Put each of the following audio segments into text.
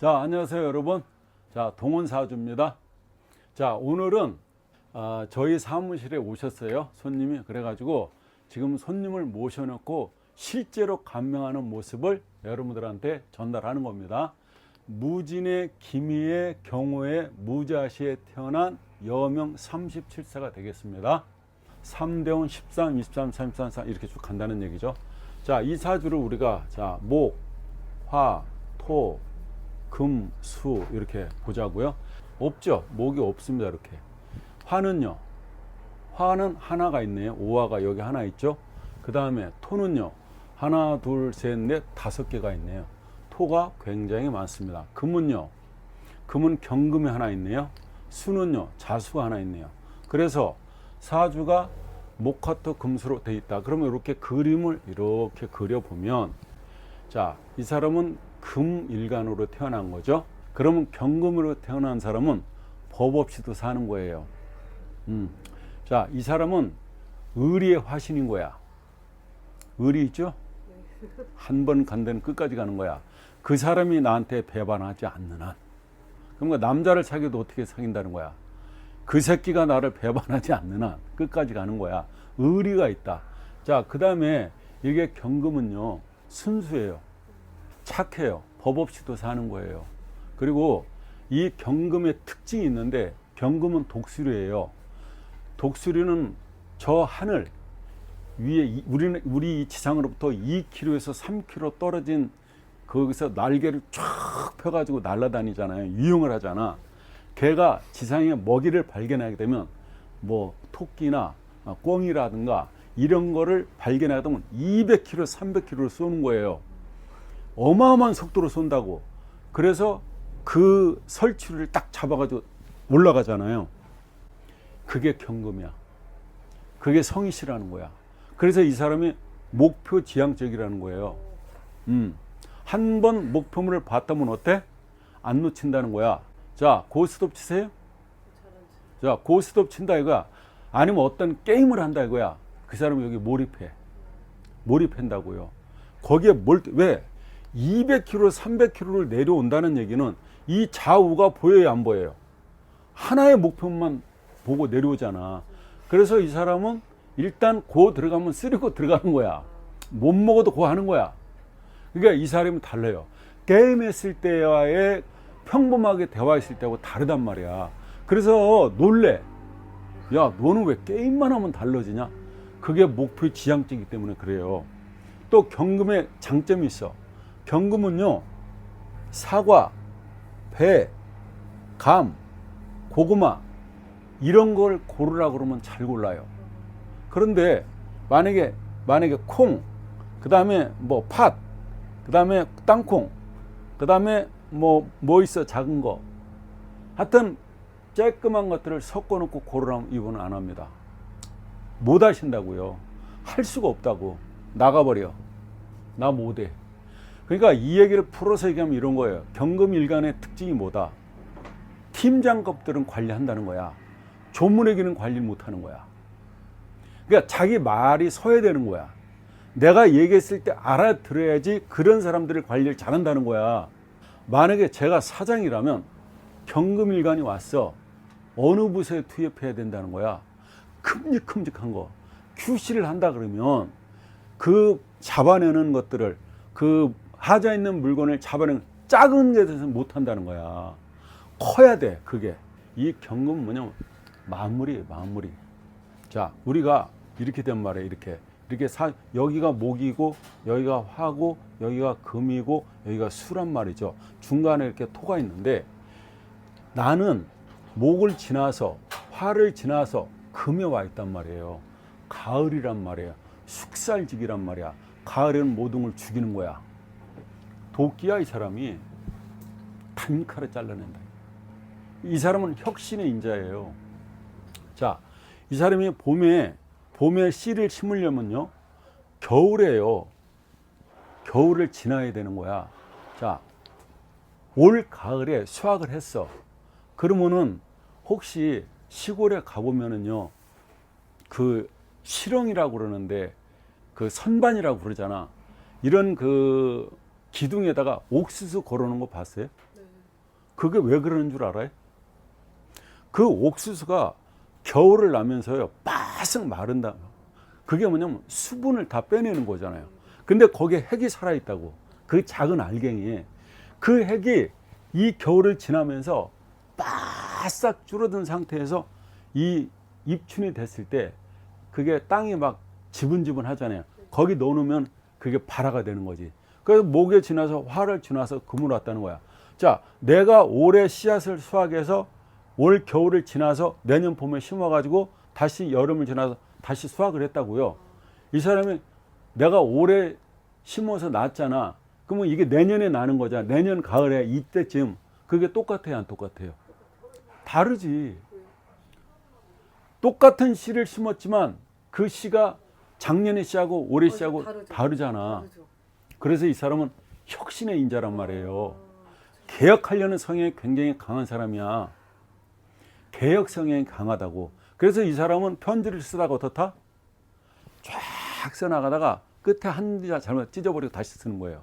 자, 안녕하세요, 여러분. 자, 동원사주입니다. 자, 오늘은 아, 저희 사무실에 오셨어요. 손님이. 그래 가지고 지금 손님을 모셔놓고 실제로 감명하는 모습을 여러분들한테 전달하는 겁니다. 무진의 김희의 경우에 무자시에 태어난 여명 37세가 되겠습니다. 3대원 13, 23, 33, 4 이렇게 쭉 간다는 얘기죠. 자, 이 사주를 우리가 자, 목, 화, 토, 금, 수 이렇게 보자고요. 없죠. 목이 없습니다. 이렇게. 화는요. 화는 하나가 있네요. 오화가 여기 하나 있죠. 그 다음에 토는요. 하나, 둘, 셋, 넷, 다섯 개가 있네요. 토가 굉장히 많습니다. 금은요. 금은 경금이 하나 있네요. 수는요. 자수가 하나 있네요. 그래서 사주가 목화토 금수로 돼 있다. 그러면 이렇게 그림을 이렇게 그려보면 자, 이 사람은 금일간으로 태어난 거죠. 그러면 경금으로 태어난 사람은 법 없이도 사는 거예요. 음. 자, 이 사람은 의리의 화신인 거야. 의리 있죠? 한 번 간 데는 끝까지 가는 거야. 그 사람이 나한테 배반하지 않는 한. 그러니까 남자를 사귀어도 어떻게 사귄다는 거야. 그 새끼가 나를 배반하지 않는 한 끝까지 가는 거야. 의리가 있다. 자, 그 다음에 이게 경금은요, 순수해요. 착해요. 법 없이도 사는 거예요. 그리고 이 경금의 특징이 있는데, 경금은 독수리예요. 독수리는 저 하늘 위에 이- 우리는 우리 이 지상으로부터 2km에서 3km 떨어진 거기서 날개를 쫙 펴가지고 날아다니잖아요. 유용을 하잖아. 걔가 지상에 먹이를 발견하게 되면 뭐 토끼나 어, 꿩이라든가 이런 거를 발견하게 되면 200km, 300km를 쏘는 거예요. 어마어마한 속도로 쏜다고. 그래서 그 설치를 딱 잡아가지고 올라가잖아요. 그게 경금이야. 그게 성이시라는 거야. 그래서 이 사람이 목표 지향적이라는 거예요. 음. 한 번 목표물을 봤다면 어때? 안 놓친다는 거야. 자, 고스톱 치세요? 자, 고스톱 친다 이거야. 아니면 어떤 게임을 한다 이거야. 그 사람이 여기 몰입해. 몰입한다고요. 거기에 뭘, 왜? 200km, 300km를 내려온다는 얘기는 이 좌우가 보여요, 안 보여요? 하나의 목표만 보고 내려오잖아. 그래서 이 사람은 일단 고 들어가면 쓰리고 들어가는 거야. 못 먹어도 고 하는 거야. 그러니까 이 사람은 달라요. 게임했을 때와의 평범하게 대화했을 때하고 다르단 말이야. 그래서 놀래. 야, 너는 왜 게임만 하면 달라지냐? 그게 목표 지향적이기 때문에 그래요. 또 경금의 장점이 있어. 경금은요, 사과, 배, 감, 고구마, 이런 걸 고르라 그러면 잘 골라요. 그런데 만약에, 만약에 콩, 그 다음에 뭐 팥, 그 다음에 땅콩, 그 다음에 뭐, 뭐 있어, 작은 거. 하여튼, 쬐끄만 것들을 섞어 놓고 고르라면 이분은 안 합니다. 못 하신다고요. 할 수가 없다고. 나가버려. 나 못해. 그러니까 이 얘기를 풀어서 얘기하면 이런 거예요. 경금 일간의 특징이 뭐다? 팀장급들은 관리한다는 거야. 조문에게는 관리 못 하는 거야. 그러니까 자기 말이 서야 되는 거야. 내가 얘기했을 때 알아들어야지 그런 사람들을 관리를 잘한다는 거야. 만약에 제가 사장이라면 경금일간이 왔어. 어느 부서에 투입해야 된다는 거야. 큼직큼직한 거. QC를 한다 그러면 그 잡아내는 것들을 그 하자 있는 물건을 잡아내는 작은 게 돼서 못 한다는 거야. 커야 돼, 그게. 이 경금은 뭐냐면 마무리예요, 마무리. 자, 우리가 이렇게 된 말이에요, 이렇게. 이렇게 사, 여기가 목이고, 여기가 화고, 여기가 금이고, 여기가 수란 말이죠. 중간에 이렇게 토가 있는데, 나는 목을 지나서, 화를 지나서 금에 와 있단 말이에요. 가을이란 말이에요. 숙살직이란 말이야. 가을에는 모든 걸 죽이는 거야. 도끼야, 이 사람이. 단칼에 잘라낸다. 이 사람은 혁신의 인자예요. 자, 이 사람이 봄에 봄에 씨를 심으려면요 겨울에요. 겨울을 지나야 되는 거야. 자, 올 가을에 수확을 했어. 그러면은 혹시 시골에 가보면은요 그 실형이라고 그러는데 그 선반이라고 그러잖아. 이런 그 기둥에다가 옥수수 걸어놓은 거 봤어요? 네. 그게 왜 그러는 줄 알아요? 그 옥수수가 겨울을 나면서요 바싹 마른다. 그게 뭐냐면 수분을 다 빼내는 거잖아요. 근데 거기에 핵이 살아 있다고. 그 작은 알갱이에 그 핵이 이 겨울을 지나면서 바싹 줄어든 상태에서 이 입춘이 됐을 때 그게 땅이 막 지분지분 하잖아요. 거기 넣어놓으면 그게 발화가 되는 거지. 그래서 목에 지나서 화를 지나서 금을 왔다는 거야. 자, 내가 올해 씨앗을 수확해서 올 겨울을 지나서 내년 봄에 심어가지고 다시 여름을 지나서 다시 수확을 했다고요. 이 사람이 내가 올해 심어서 났잖아. 그러면 이게 내년에 나는 거잖아. 내년 가을에 이때쯤 그게 똑같아요, 안 똑같아요? 다르지. 똑같은 씨를 심었지만 그 씨가 작년에 씨하고 올해 어, 씨하고 다르죠. 다르잖아. 다르죠. 그래서 이 사람은 혁신의 인자란 말이에요. 개혁하려는 성향이 굉장히 강한 사람이야. 개혁 성향이 강하다고. 그래서 이 사람은 편지를 쓰다가 어떻다? 쫙 써나가다가 끝에 한자 잘못 찢어버리고 다시 쓰는 거예요.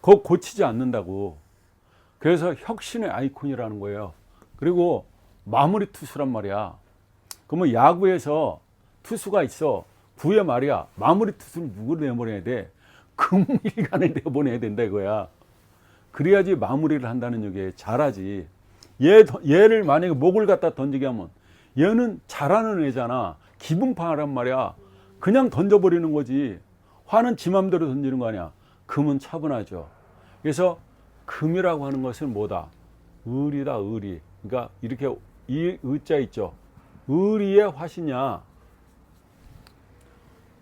그거 고치지 않는다고. 그래서 혁신의 아이콘이라는 거예요. 그리고 마무리 투수란 말이야. 그러면 야구에서 투수가 있어. 부에 말이야. 마무리 투수를 누구를 내보내야 돼? 금일간을 내보내야 된다 이거야. 그래야지 마무리를 한다는 얘기에 잘하지. 얘, 얘를 만약에 목을 갖다 던지게 하면 얘는 잘하는 애잖아. 기분 파란 말이야. 그냥 던져버리는 거지. 화는 지 맘대로 던지는 거 아니야. 금은 차분하죠. 그래서 금이라고 하는 것은 뭐다? 의리다, 의리. 그러니까 이렇게 이 의자 있죠. 의리의 화신이야.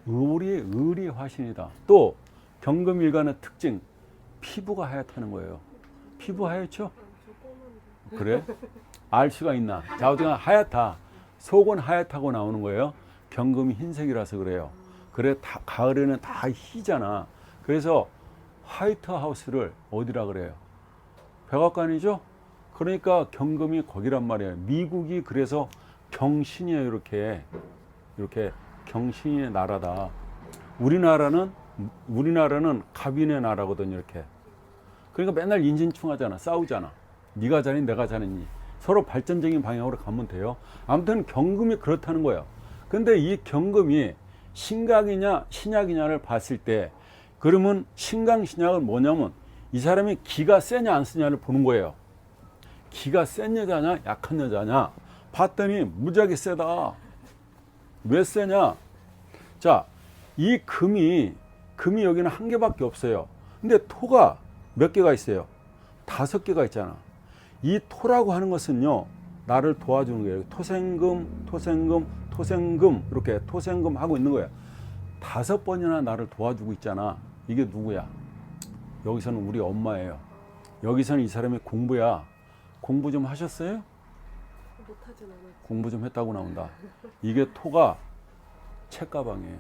의리, 의리 화신이다. 또 경금일간의 특징, 피부가 하얗다는 거예요. 피부 하얗죠? 그래? 알 수가 있나? 자, 어쨌든 하얗다. 속은 하얗다고 나오는 거예요. 경금이 흰색이라서 그래요. 그래, 다, 가을에는 다 희잖아. 그래서 화이트 하우스를 어디라 그래요? 백악관이죠? 그러니까 경금이 거기란 말이에요. 미국이 그래서 경신이에요, 이렇게. 이렇게 경신의 나라다. 우리나라는 우리나라는 갑인의 나라거든요, 이렇게. 그러니까 맨날 인신충하잖아, 싸우잖아. 네가 잘니 내가 잘했니. 서로 발전적인 방향으로 가면 돼요. 아무튼 경금이 그렇다는 거예요. 근데 이 경금이 신강이냐 신약이냐를 봤을 때 그러면 신강 신약은 뭐냐면 이 사람이 기가 세냐 안 세냐를 보는 거예요. 기가 센 여자냐 약한 여자냐 봤더니 무지하게 세다. 왜 세냐? 자, 이 금이 금이 여기는 한 개밖에 없어요. 근데 토가 몇 개가 있어요? 다섯 개가 있잖아. 이 토라고 하는 것은요, 나를 도와주는 거예요. 토생금, 토생금, 토생금 이렇게 토생금 하고 있는 거야. 다섯 번이나 나를 도와주고 있잖아. 이게 누구야? 여기서는 우리 엄마예요. 여기서는 이 사람이 공부야. 공부 좀 하셨어요? 못하진. 공부 좀 했다고 나온다. 이게 토가 책가방이에요.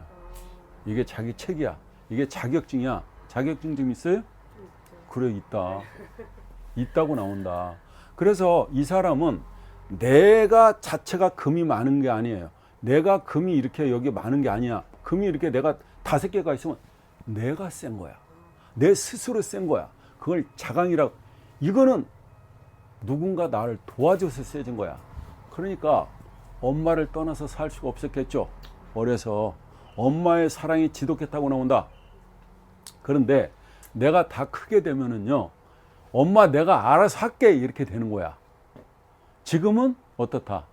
이게 자기 책이야. 이게 자격증이야. 자격증 좀 있어요? 그래 있다. 있다고 나온다. 그래서 이 사람은 내가 자체가 금이 많은 게 아니에요. 내가 금이 이렇게 여기 많은 게 아니야. 금이 이렇게 내가 다섯 개가 있으면 내가 센 거야. 내 스스로 센 거야. 그걸 자강이라고. 이거는 누군가 나를 도와줘서 세진 거야. 그러니까 엄마를 떠나서 살 수가 없었겠죠. 어려서 엄마의 사랑이 지독했다고 나온다. 그런데 내가 다 크게 되면은요, 엄마 내가 알아서 할게 이렇게 되는 거야. 지금은 어떻다?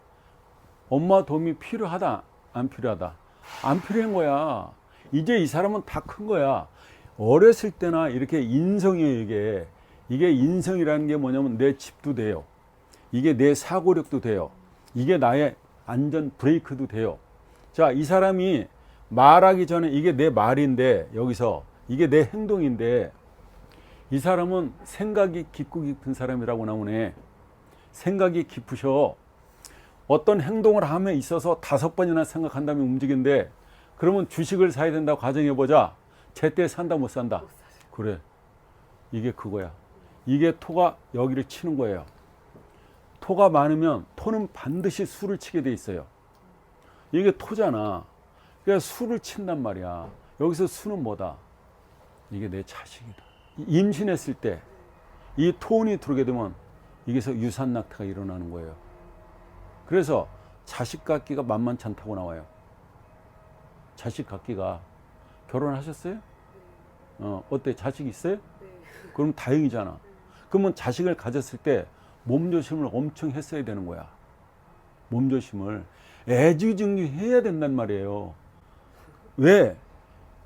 엄마 도움이 필요하다, 안 필요하다? 안 필요한 거야. 이제 이 사람은 다 큰 거야. 어렸을 때나 이렇게 인성이에요, 이게. 이게 인성이라는 게 뭐냐면 내 집도 돼요. 이게 내 사고력도 돼요. 이게 나의 안전 브레이크도 돼요. 자, 이 사람이 말하기 전에 이게 내 말인데, 여기서 이게 내 행동인데, 이 사람은 생각이 깊고 깊은 사람이라고 나오네. 생각이 깊으셔. 어떤 행동을 함에 있어서 다섯 번이나 생각한 다음에 움직인데, 그러면 주식을 사야 된다고 가정해 보자. 제때 산다, 못 산다. 그래. 이게 그거야. 이게 토가 여기를 치는 거예요. 토가 많으면 토는 반드시 수를 치게 돼 있어요. 이게 토잖아. 그러니까 수를 친단 말이야. 여기서 수는 뭐다? 이게 내 자식이다. 임신했을 때 이 토운이 들어오게 되면 여기서 유산 낙태가 일어나는 거예요. 그래서 자식 갖기가 만만치 않다고 나와요. 자식 갖기가 결혼하셨어요? 어, 어때? 자식 있어요? 네. 그럼 다행이잖아. 그러면 자식을 가졌을 때 몸조심을 엄청 했어야 되는 거야. 몸조심을 애지중지 해야 된단 말이에요. 왜?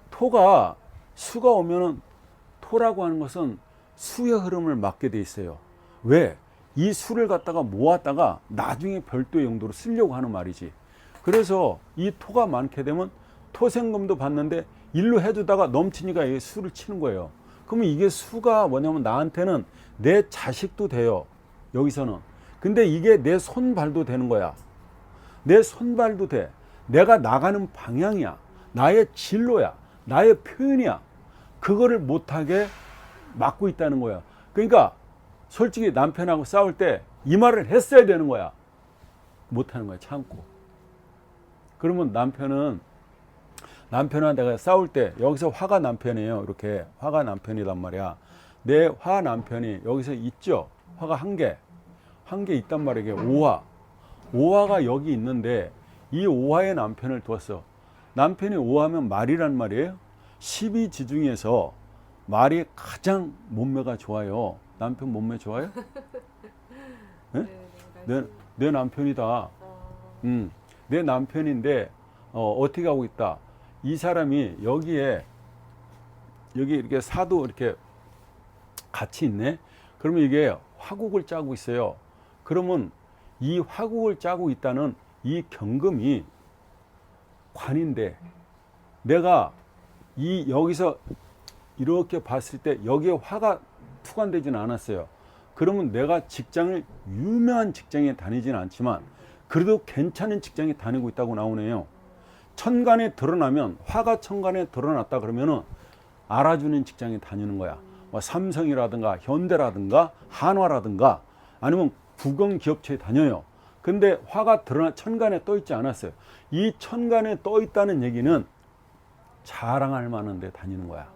토가 수가 오면은 토라고 하는 것은 수의 흐름을 막게 돼 있어요. 왜? 이 수를 갖다가 모았다가 나중에 별도의 용도로 쓰려고 하는 말이지. 그래서 이 토가 많게 되면 토생금도 받는데 일로 해두다가 넘치니까 이 수를 치는 거예요. 그러면 이게 수가 뭐냐면 나한테는 내 자식도 돼요. 여기서는. 근데 이게 내 손발도 되는 거야. 내 손발도 돼. 내가 나가는 방향이야. 나의 진로야. 나의 표현이야. 그거를 못하게 막고 있다는 거야. 그러니까 솔직히 남편하고 싸울 때 이 말을 했어야 되는 거야. 못하는 거야. 참고. 그러면 남편은 남편과 내가 싸울 때 여기서 화가 남편이에요. 이렇게 화가 남편이란 말이야. 내 화 남편이 여기서 있죠. 화가 한 개. 한 개 있단 말이에요. 오화. 오화가 여기 있는데 이 오화의 남편을 두었어. 남편이 오화면 말이란 말이에요. 12지 중에서 말이 가장 몸매가 좋아요. 남편 몸매 좋아요? 네? 네. 내. 내 남편이다. 아, 음, 내 남편인데 어, 어떻게 하고 있다. 이 사람이 여기에 여기 이렇게 사도 이렇게 같이 있네. 그러면 이게 화국을 짜고 있어요. 그러면 이 화국을 짜고 있다는 이 경금이 관인데 내가 이 여기서 이렇게 봤을 때 여기에 화가 투관되지는 않았어요. 그러면 내가 직장을 유명한 직장에 다니지는 않지만 그래도 괜찮은 직장에 다니고 있다고 나오네요. 천간에 드러나면 화가 천간에 드러났다 그러면은 알아주는 직장에 다니는 거야. 뭐 삼성이라든가 현대라든가 한화라든가 아니면 국영 기업체에 다녀요. 근데 화가 드러나 천간에 떠 있지 않았어요. 이 천간에 떠 있다는 얘기는 자랑할 만한 데 다니는 거야.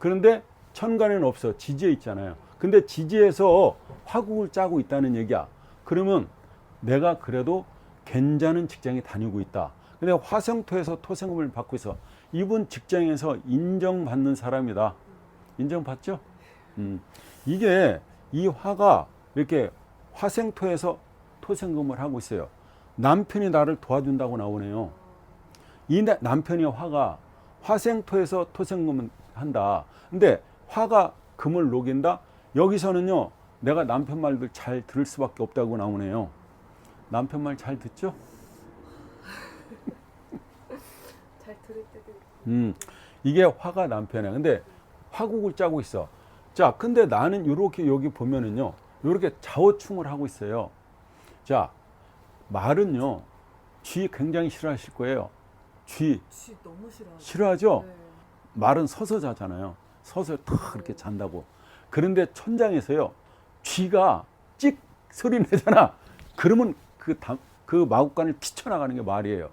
그런데 천간에는 없어. 지지에 있잖아요. 근데 지지에서 화국을 짜고 있다는 얘기야. 그러면 내가 그래도 괜찮은 직장에 다니고 있다. 근데 화성토에서 토생금을 받고 있어. 이분 직장에서 인정받는 사람이다. 인정받죠? 음. 이게 이 화가 이렇게 화생토에서 토생금을 하고 있어요. 남편이 나를 도와준다고 나오네요. 이 나- 남편의 화가 화생토에서 토생금을 한다. 근데 화가 금을 녹인다? 여기서는요, 내가 남편 말들 잘 들을 수밖에 없다고 나오네요. 남편 말 잘 듣죠? 잘 들을 때도. 음, 이게 화가 남편이야. 근데 화국을 짜고 있어. 자, 근데 나는 이렇게 여기 보면은요, 이렇게 좌우충을 하고 있어요. 자, 말은요, 쥐 굉장히 싫어하실 거예요. 쥐 쥐 너무 싫어. 싫어하죠? 네. 말은 서서 자잖아요. 서서 탁 이렇게 잔다고. 그런데 천장에서요, 쥐가 찍 소리 내잖아. 그러면 그, 담, 그 마구간을 피쳐나가는 게 말이에요.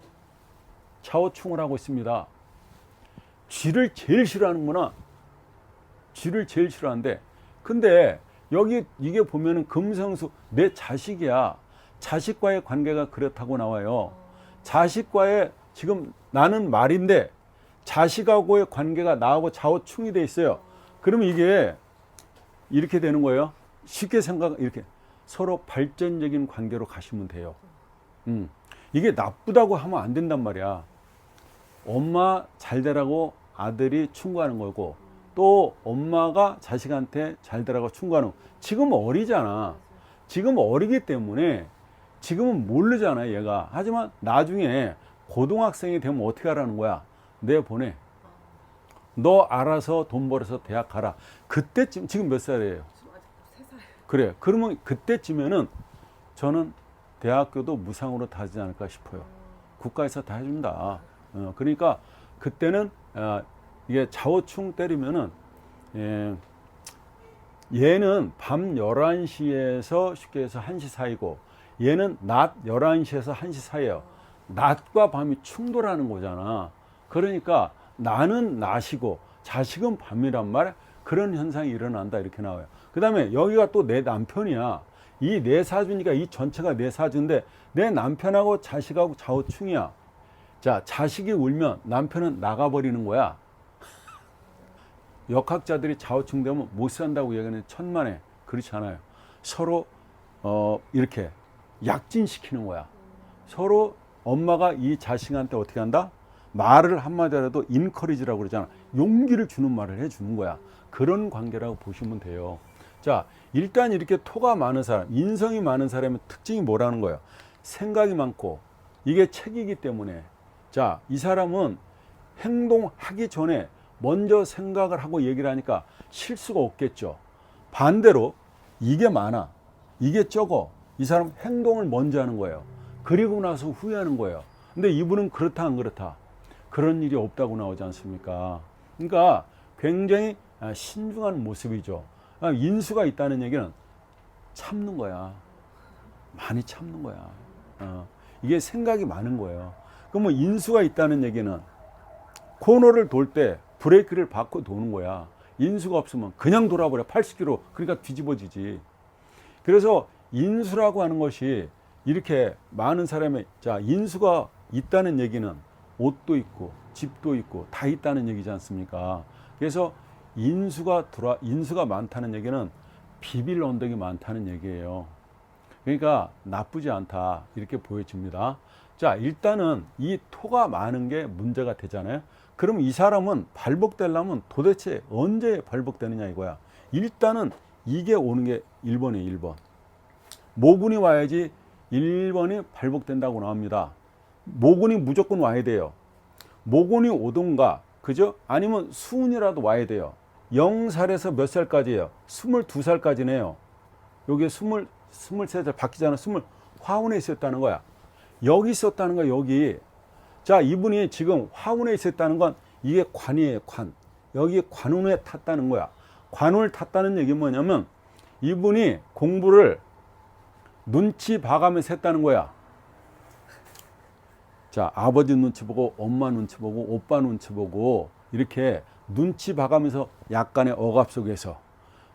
좌우충을 하고 있습니다. 쥐를 제일 싫어하는구나. 쥐를 제일 싫어하는데, 근데 여기 이게 보면은 금성수 내 자식이야. 자식과의 관계가 그렇다고 나와요. 자식과의 지금 나는 말인데 자식하고의 관계가 나하고 좌우충이 돼 있어요. 그러면 이게 이렇게 되는 거예요. 쉽게 생각 이렇게 서로 발전적인 관계로 가시면 돼요. 음. 이게 나쁘다고 하면 안 된단 말이야. 엄마 잘 되라고 아들이 충고하는 거고 또 엄마가 자식한테 잘 되라고 충고하는 거. 지금 어리잖아. 지금 어리기 때문에 지금은 모르잖아 얘가. 하지만 나중에 고등학생이 되면 어떻게 하라는 거야? 내 보내. 너 알아서 돈 벌어서 대학 가라. 그때쯤 지금 몇 살이에요? 지금 아직 세 살. 그래. 그러면 그때쯤에는 저는 대학교도 무상으로 다지 않을까 싶어요. 국가에서 다 해준다. 어, 그러니까 그때는 어, 이게 좌우충 때리면은 예, 얘는 밤 11시에서 쉽게 해서 1시 사이고 얘는 낮 11시에서 1시 사이에요. 낮과 밤이 충돌하는 거잖아. 그러니까 나는 낮이고 자식은 밤이란 말이야. 그런 현상이 일어난다 이렇게 나와요. 그 다음에 여기가 또 내 남편이야. 이 내 사주니까 이 전체가 내 사주인데 내 남편하고 자식하고 좌우충이야. 자, 자식이 울면 남편은 나가버리는 거야. 역학자들이 좌우충 되면 못 산다고 얘기하는 천만에 그렇지 않아요. 서로 어, 이렇게 약진시키는 거야. 서로 엄마가 이 자식한테 어떻게 한다? 말을 한마디라도 인커리지라고 그러잖아. 용기를 주는 말을 해주는 거야. 그런 관계라고 보시면 돼요. 자, 일단 이렇게 토가 많은 사람, 인성이 많은 사람의 특징이 뭐라는 거예요? 생각이 많고, 이게 책이기 때문에. 자, 이 사람은 행동하기 전에 먼저 생각을 하고 얘기를 하니까 실수가 없겠죠. 반대로 이게 많아. 이게 적어. 이 사람 행동을 먼저 하는 거예요. 그리고 나서 후회하는 거예요. 근데 이분은 그렇다 안 그렇다. 그런 일이 없다고 나오지 않습니까? 그러니까 굉장히 아, 신중한 모습이죠. 아, 인수가 있다는 얘기는 참는 거야. 많이 참는 거야. 어, 이게 생각이 많은 거예요. 그럼 뭐 인수가 있다는 얘기는 코너를 돌 때 브레이크를 밟고 도는 거야. 인수가 없으면 그냥 돌아버려. 80km. 그러니까 뒤집어지지. 그래서 인수라고 하는 것이 이렇게 많은 사람의 자 인수가 있다는 얘기는 옷도 있고 집도 있고 다 있다는 얘기지 않습니까? 그래서 인수가 들어 인수가 많다는 얘기는 비빌 언덕이 많다는 얘기예요. 그러니까 나쁘지 않다 이렇게 보여집니다. 자 일단은 이 토가 많은 게 문제가 되잖아요. 그럼 이 사람은 발복되려면 도대체 언제 발복되느냐 이거야. 일단은 이게 오는 게 1번이에요 1번. 모군이 와야지 1번이 발복된다고 나옵니다. 모군이 무조건 와야 돼요. 모군이 오든가, 그죠? 아니면 수운이라도 와야 돼요. 0살에서 몇 살까지예요? 22살까지네요. 여기 20, 23살 바뀌잖아. 20, 화운에 있었다는 거야. 여기 있었다는 거야, 여기. 자, 이분이 지금 화운에 있었다는 건 이게 관이에요, 관. 여기 관운에 탔다는 거야. 관운을 탔다는 얘기 뭐냐면 이분이 공부를 눈치 봐가면서 했다는 거야. 자, 아버지 눈치 보고, 엄마 눈치 보고, 오빠 눈치 보고, 이렇게 눈치 봐가면서 약간의 억압 속에서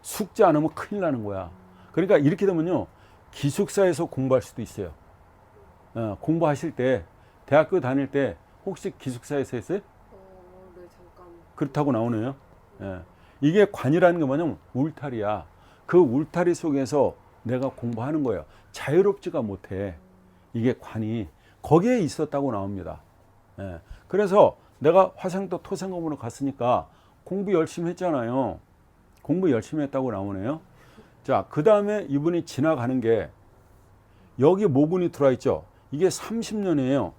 숙제 안 하면 큰일 나는 거야. 그러니까 이렇게 되면요, 기숙사에서 공부할 수도 있어요. 어, 공부하실 때, 대학교 다닐 때, 혹시 기숙사에서 했어요? 어, 네 잠깐. 그렇다고 나오네요. 예. 이게 관이라는 게 뭐냐면 울타리야. 그 울타리 속에서 내가 공부하는 거예요. 자유롭지가 못해. 이게 관이 거기에 있었다고 나옵니다. 예. 그래서 내가 화생도 토생금으로 갔으니까 공부 열심히 했잖아요. 공부 열심히 했다고 나오네요. 자, 그 다음에 이분이 지나가는 게 여기 모군이 들어와 있죠. 이게 30년이에요.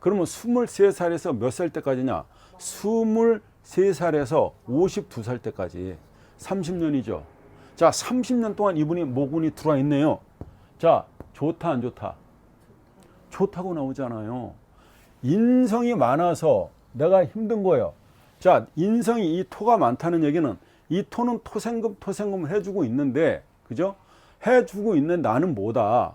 그러면 23살에서 몇 살 때까지냐? 23살에서 52살 때까지 30년이죠. 자, 30년 동안 이분이 모군이 들어와 있네요. 자, 좋다 안 좋다? 좋다고 나오잖아요. 인성이 많아서 내가 힘든 거예요. 자, 인성이 이 토가 많다는 얘기는 이 토는 토생금 토생금을 해주고 있는데, 그죠? 해주고 있는 나는 뭐다?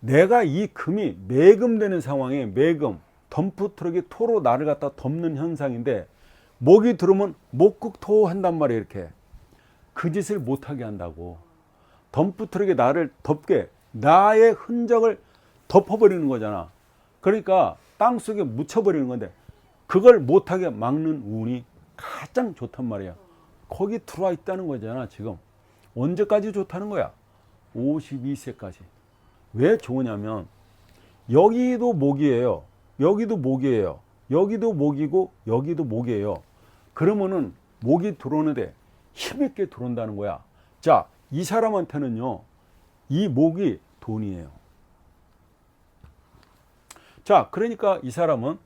내가 이 금이 매금되는 상황에 매금 덤프 트럭이 토로 나를 갖다 덮는 현상인데 목이 들어오면 목극토 한단 말이에요 이렇게 그 짓을 못하게 한다고 덤프 트럭이 나를 덮게 나의 흔적을 덮어버리는 거잖아 그러니까 땅 속에 묻혀버리는 건데 그걸 못하게 막는 운이 가장 좋단 말이야 거기 들어와 있다는 거잖아 지금 언제까지 좋다는 거야 52세까지 왜 좋으냐면 여기도 목이에요. 여기도 목이에요. 여기도 목이고 여기도 목이에요. 그러면은 목이 들어오는데 힘있게 들어온다는 거야. 자, 이 사람한테는요. 이 목이 돈이에요. 자, 그러니까 이 사람은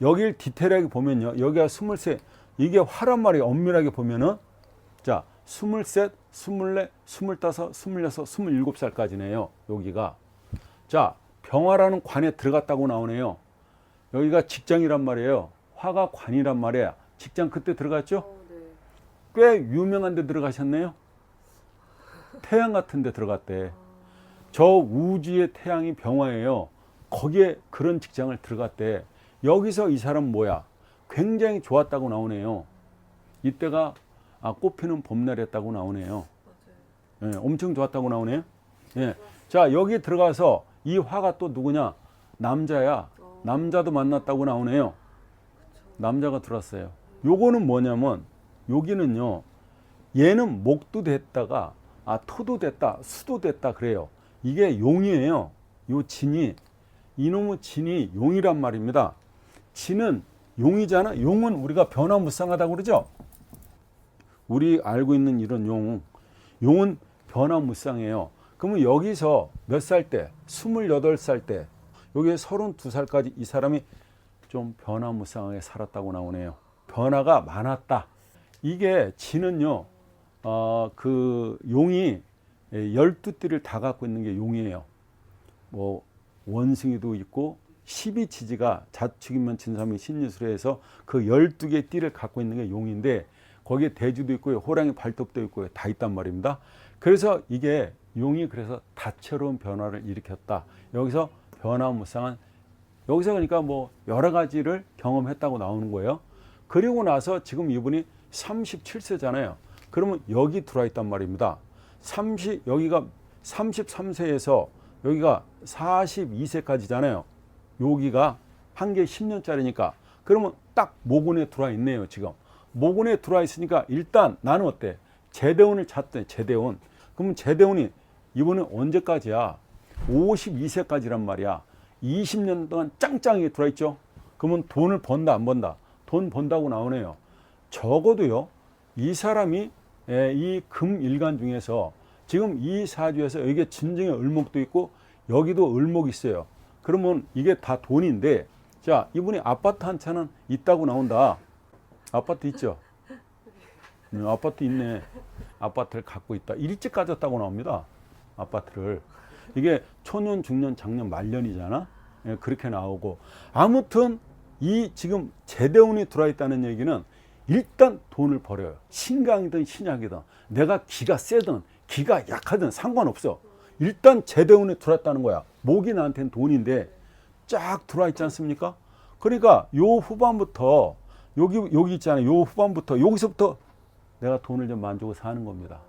여기를 디테일하게 보면요. 여기가 스물세 이게 화란 말이 엄밀하게 보면은 자, 스물셋, 스물넷, 스물다섯, 스물여섯, 스물일곱 살까지네요. 여기가. 자, 병화라는 관에 들어갔다고 나오네요. 여기가 직장이란 말이에요. 화가 관이란 말이야. 직장 그때 들어갔죠? 꽤 유명한 데 들어가셨네요. 태양 같은 데 들어갔대. 저 우주의 태양이 병화예요. 거기에 그런 직장을 들어갔대. 여기서 이 사람 뭐야? 굉장히 좋았다고 나오네요. 이때가 아, 꽃피는 봄날이었다고 나오네요. 예, 엄청 좋았다고 나오네요. 예. 자, 여기 들어가서 이 화가 또 누구냐? 남자야. 어, 남자도 만났다고 나오네요. 남자가 들어왔어요. 요거는 뭐냐면 여기는요. 얘는 목도 됐다가 아 토도 됐다 수도 됐다 그래요. 이게 용이에요. 요 진이 이놈의 진이 용이란 말입니다. 진은 용이잖아. 용은 우리가 변화무쌍하다고 그러죠. 우리 알고 있는 이런 용, 용은 변화무쌍해요. 그러면 여기서 몇 살 때, 28살 때, 여기 32살까지 이 사람이 좀 변화무쌍하게 살았다고 나오네요. 변화가 많았다. 이게 지는요, 어, 그 용이 12띠를 다 갖고 있는 게 용이에요. 뭐, 원숭이도 있고, 12지지가 자축이면 진삼이 신유술에서 그 12개 띠를 갖고 있는 게 용인데, 거기에 대주도 있고요, 호랑이 발톱도 있고요, 다 있단 말입니다. 그래서 이게 용이 그래서 다채로운 변화를 일으켰다. 여기서 변화무쌍한 여기서 그러니까 뭐 여러 가지를 경험했다고 나오는 거예요. 그리고 나서 지금 이분이 37세잖아요. 그러면 여기 들어와 있단 말입니다. 30 여기가 33세에서 여기가 42세까지잖아요. 여기가 한 개 10년짜리니까 그러면 딱 모근에 들어와 있네요, 지금. 모근에 들어와 있으니까 일단 나는 어때? 제대원을 찾대, 제대원. 그러면 제대원이 이분은 언제까지야? 52세까지란 말이야. 20년 동안 짱짱하게 들어와 있죠. 그러면 돈을 번다 안 번다. 돈 번다고 나오네요. 적어도요. 이 사람이 예, 이 금일간 중에서 지금 이 사주에서 여기에 진정의 을목도 있고 여기도 을목이 있어요. 그러면 이게 다 돈인데 자 이분이 아파트 한 채는 있다고 나온다. 아파트 있죠. 음, 아파트 있네. 아파트를 갖고 있다. 일찍 가졌다고 나옵니다. 아파트를. 이게 초년, 중년, 장년, 말년이잖아. 예, 그렇게 나오고 아무튼 이 지금 제대운이 들어와 있다는 얘기는 일단 돈을 벌어요. 신강이든 신약이든 내가 기가 세든 기가 약하든 상관없어. 일단 제대운이 들어왔다는 거야. 목이 나한테는 돈인데 쫙 들어와 있지 않습니까? 그러니까 요 후반부터 여기 여기 있잖아요. 요 후반부터 여기서부터 내가 돈을 좀 만주고 사는 겁니다.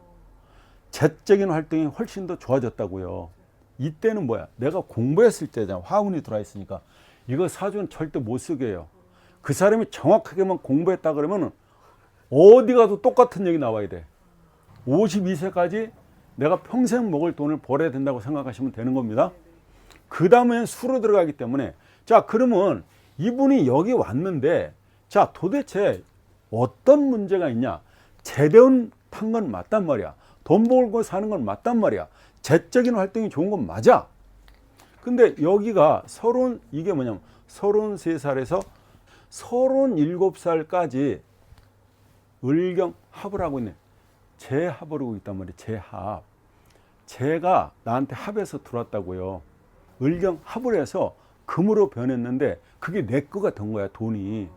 재적인 활동이 훨씬 더 좋아졌다고요. 이때는 뭐야? 내가 공부했을 때잖아. 화운이 들어와 있으니까. 이거 사주는 절대 못 쓰게 해요. 그 사람이 정확하게만 공부했다 그러면 어디 가도 똑같은 얘기 나와야 돼. 52세까지 내가 평생 먹을 돈을 벌어야 된다고 생각하시면 되는 겁니다. 그 다음엔 수로 들어가기 때문에. 자 그러면 이분이 여기 왔는데 자 도대체 어떤 문제가 있냐? 제대운 탄 건 맞단 말이야. 돈 벌고 사는 건 맞단 말이야. 재적인 활동이 좋은 건 맞아. 근데 여기가 서른 이게 뭐냐면 서른 세 살에서 서른 일곱 살까지 을경 합을 하고 있네 재합을 하고 있단 말이야 재합. 재가 나한테 합해서 들어왔다고요. 을경 합을 해서 금으로 변했는데 그게 내 거가 된 거야 돈이.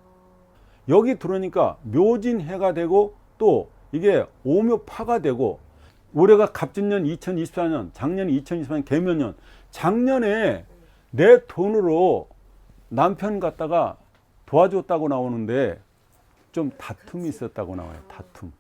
여기 들어오니까 묘진해가 되고 또 이게 오묘파가 되고 올해가 갑진년 2024년 작년이 2024년 개면년. 작년에 내 돈으로 남편 갖다가 도와줬다고 나오는데 좀 다툼이 있었다고 나와요 다툼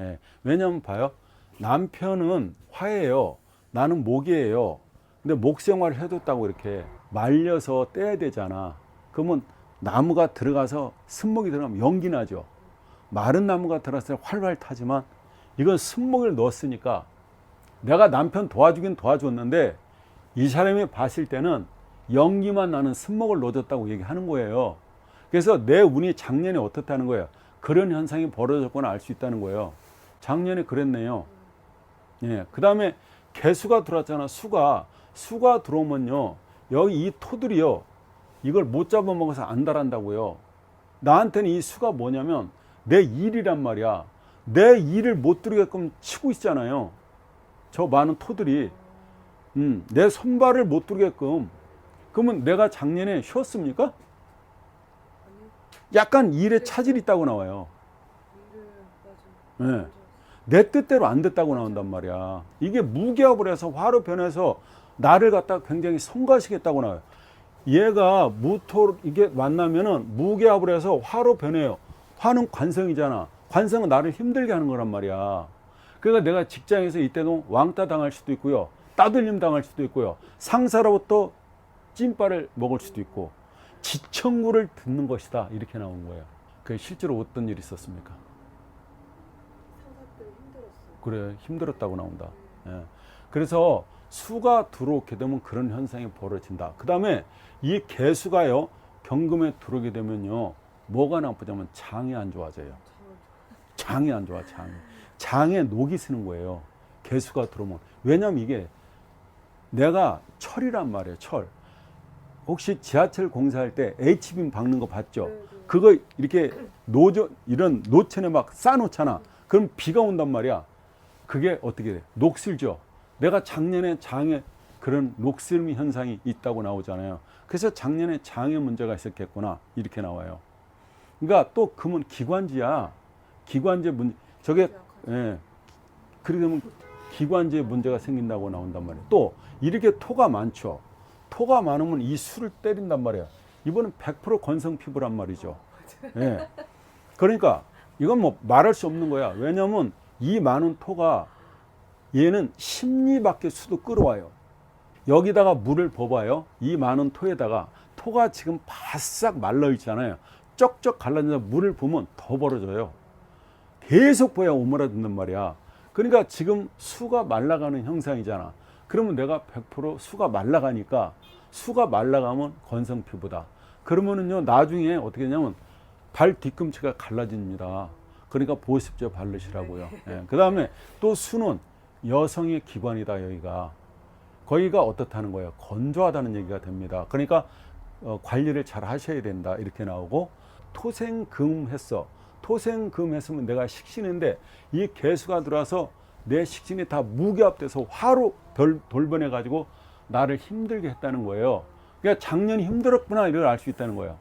예, 왜냐면 봐요 남편은 화예요 나는 목이에요 근데 목 생활을 해뒀다고 이렇게 말려서 떼야 되잖아. 그러면 나무가 들어가서 쓴목이 들어가면 연기 나죠. 마른 나무가 들어갔을 때 활활 타지만 이건 쓴목을 넣었으니까 내가 남편 도와주긴 도와줬는데 이 사람이 봤을 때는 연기만 나는 쓴목을 넣어줬다고 얘기하는 거예요. 그래서 내 운이 작년에 어떻다는 거예요. 그런 현상이 벌어졌거나 알 수 있다는 거예요. 작년에 그랬네요. 예. 그 다음에 개수가 들어왔잖아. 수가. 수가 들어오면요. 여기 이 토들이요. 이걸 못 잡아먹어서 안달한다고요. 나한테는 이 수가 뭐냐면 내 일이란 말이야. 내 일을 못 들게끔 치고 있잖아요. 저 많은 토들이. 음, 내 손발을 못 들게끔. 그러면 내가 작년에 쉬었습니까? 약간 일에 차질이 있다고 나와요. 네. 내 뜻대로 안 됐다고 나온단 말이야. 이게 무기압을 해서 화로 변해서 나를 갖다 굉장히 성가시겠다고 나와요. 얘가 무토 이게 만나면은 무기압을 해서 화로 변해요. 화는 관성이잖아. 관성은 나를 힘들게 하는 거란 말이야. 그러니까 내가 직장에서 이때도 왕따 당할 수도 있고요. 따돌림 당할 수도 있고요. 상사로부터 찐빠를 먹을 수도 있고 지청구를 듣는 것이다 이렇게 나온 거예요. 그 실제로 어떤 일이 있었습니까? 그래 힘들었다고 나온다. 예. 그래서 수가 들어오게 되면 그런 현상이 벌어진다. 그 다음에 이 개수가요 경금에 들어오게 되면요 뭐가 나쁘냐면 장이 안 좋아져요. 장이 안 좋아 장이. 장에 녹이 쓰는 거예요. 개수가 들어오면 왜냐면 이게 내가 철이란 말이에요. 철. 혹시 지하철 공사할 때 H빔 박는 거 봤죠? 네, 네. 그거 이렇게 노조 이런 노천에 막 쌓아놓잖아. 그럼 비가 온단 말이야. 그게 어떻게 돼? 녹슬죠. 내가 작년에 장에 그런 녹슬미 현상이 있다고 나오잖아요. 그래서 작년에 장에 문제가 있었겠구나 이렇게 나와요. 그러니까 또 금은 기관지야. 기관지 문 저게. 예. 그러게 되면 기관지에 문제가 생긴다고 나온단 말이에요. 또 이렇게 토가 많죠. 토가 많으면 이 수를 때린단 말이에요. 이번은 100% 건성 피부란 말이죠. 예. 그러니까 이건 뭐 말할 수 없는 거야. 왜냐면 이 많은 토가 얘는 심리밖에 수도 끌어와요. 여기다가 물을 부어봐요. 이 많은 토에다가 토가 지금 바싹 말라 있잖아요. 쩍쩍 갈라져서 물을 부으면 더 벌어져요. 계속 보야 오므라든단 말이야. 그러니까 지금 수가 말라가는 형상이잖아. 그러면 내가 100% 수가 말라가니까 수가 말라가면 건성 피부다. 그러면은요 나중에 어떻게 되냐면 발 뒤꿈치가 갈라집니다. 그러니까 보습제 바르시라고요. 예. 그 다음에 또 수는 여성의 기관이다 여기가 거기가 어떻다는 거예요? 건조하다는 얘기가 됩니다. 그러니까 어, 관리를 잘 하셔야 된다 이렇게 나오고 토생금 했어. 토생금 했으면 내가 식신인데 이 개수가 들어와서 내 식신이 다 무기압돼서 화로 돌, 돌변해 가지고 나를 힘들게 했다는 거예요. 그러니까 작년이 힘들었구나 이걸 알 수 있다는 거예요.